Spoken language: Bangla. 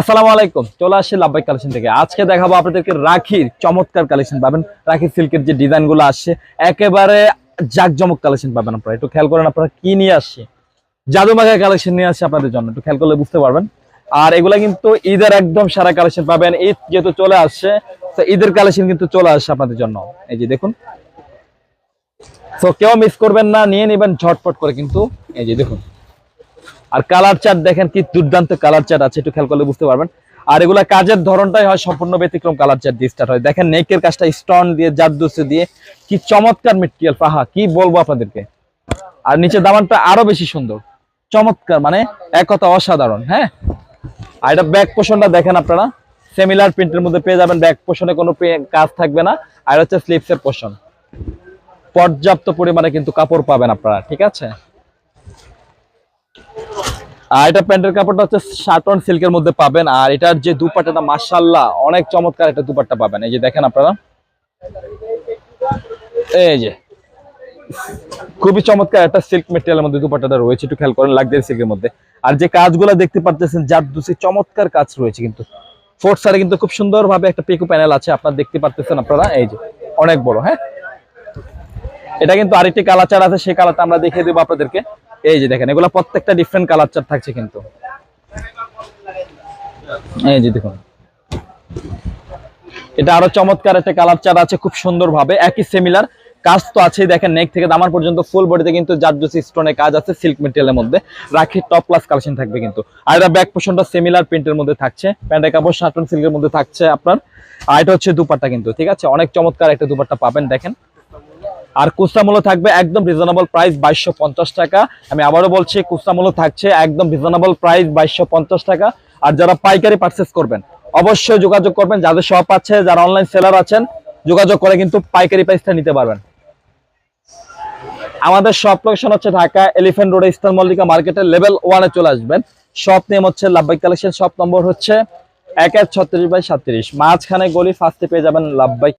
আসসালামু আলাইকুম, চলে আসছি লাভবাই কালেকশন থেকে। আজকে দেখাবো আপনাদেরকে রাখির চমৎকার কালেকশন পাবেন। রাখি সিল্কের যে ডিজাইনগুলো আসছে, একেবারে জাকজমক কালেকশন পাবেন আপনারা। একটু খেয়াল করেন আপনারা কি নিয়ে আসছি। জাদুমাগা কালেকশন নিয়ে আসছে আপনাদের জন্য, একটু খেয়াল করলে বুঝতে পারবেন। আর এগুলা কিন্তু ঈদের একদম সারা কালেকশন পাবেন। ঈদ যেহেতু চলে আসছে, তো ঈদের কালেকশন কিন্তু চলে আসছে আপনাদের জন্য। এই যে দেখুন। তো কেউ মিস করবেন না, নিয়ে নেবেন ঝটপট করে কিন্তু। এই যে দেখুন। আর কালার চার্ট দেখেন কি দুর্দান্ত কালার চার্ট আছে, একটু খেয়াল করলে বুঝতে পারবেন। আর এগুলা কাজের ধরনটাই হয় সম্পূর্ণ ব্যতিক্রম কালার চার্ট দিয়ে স্টার্ট হয়। দেখেন নেকের কাজটা স্টোন দিয়ে জারদুসে দিয়ে, কি চমৎকার মেটেরিয়াল পাহা কি বলব আপনাদেরকে? আর নিচে দামানটা আরও বেশি সুন্দর। চমৎকার মানে এক কথা অসাধারণ হ্যাঁ? আর এটা ব্যাক পোষণটা দেখেন আপনারা সেমিলার প্রিন্টের মধ্যে পেয়ে যাবেন ব্যাক পোষণে কোনো কাজ থাকবে না। আর হচ্ছে স্লিপসের পোষণ পর্যাপ্ত পরিমাণে কিন্তু কাপড় পাবেন আপনারা, ঠিক আছে? আর এটা প্যান্টের কাপড়টা হচ্ছে শার্টন সিল্কের মধ্যে পাবেন। আর এটার যে দুপাট্টাটা মাশাল্লাহ অনেক চমৎকার একটা দুপাট্টা পাবেন। এই যে দেখেন আপনারা। এই যে। খুবই চমৎকার একটা সিল্ক মেটেরিয়ালের মধ্যে দুপাট্টাটা রয়েছে। একটু খেয়াল করেন লাগদের সিল্কের মধ্যে। আর যে কাজগুলো দেখতে পাচ্ছেন যার দুসি চমৎকার কাজ রয়েছে কিন্তু। ফোর্থ সারে কিন্তু খুব সুন্দর ভাবে একটা পিকু প্যানেল আছে। আপনারা দেখতে পাচ্ছেন আপনারা। এই যে, অনেক বড় হ্যাঁ? এটা কিন্তু আরেকটি কালাচার আছে। সেই কালারটা আমরা দেখিয়ে দেবো আপনাদেরকে। এই যে দেখেন, এগুলো প্রত্যেকটা ডিফারেন্ট কালার চার থাকছে কিন্তু। এই যে দেখুন। এটা আরও চমৎকার একটা কালার চার আছে, খুব সুন্দর ভাবে একই সিমিলার কাজ তো আছেই, দেখেন নেক থেকে দামার পর্যন্ত ফুল বডিতে কিন্তু জারদোসি স্টোনের কাজ আছে সিল্ক মেটেরিয়ালের মধ্যে। রাখি টপ ক্লাস কালেকশন থাকবে কিন্তু। আর এটা ব্যাক পোর্শনটা সিমিলার প্রিন্টের মধ্যে থাকছে। প্যান্টের কাপড় শার্টন সিল্কের মধ্যে থাকছে আপনার। আর এটা হচ্ছে দুপাট্টা কিন্তু, ঠিক আছে? অনেক চমৎকার একটা দুপাট্টা পাবেন, দেখেন। আর কুস্তা মূল্য থাকবে একদম রিজনেবল প্রাইস বাইশশো পঞ্চাশ টাকা। আমি আবারও বলছি, কুস্তা মূল্য থাকছে একদম রিজনেবল প্রাইস বাইশশো পঞ্চাশ টাকা। আর যারা পাইকারি পারচেস করবেন, অবশ্যই যোগাযোগ করবেন। যাদের শপ আছে, যারা অনলাইন সেলার আছেন, যোগাযোগ করে কিন্তু পাইকারি প্রাইসটা নিতে পারবেন। আমাদের শপ লোকেশন হচ্ছে Dhaka Elephant Road Eastern Mallika মার্কেটের লেভেল ওয়ানে চলে আসবেন। শপ নেম হচ্ছে লাভবাই কালেকশন শপ নম্বর হচ্ছে এক এক ছত্রিশ বাই সাতত্রিশ। মাঝখানে গলি ফার্স্টে পেয়ে যাবেন লাভবাই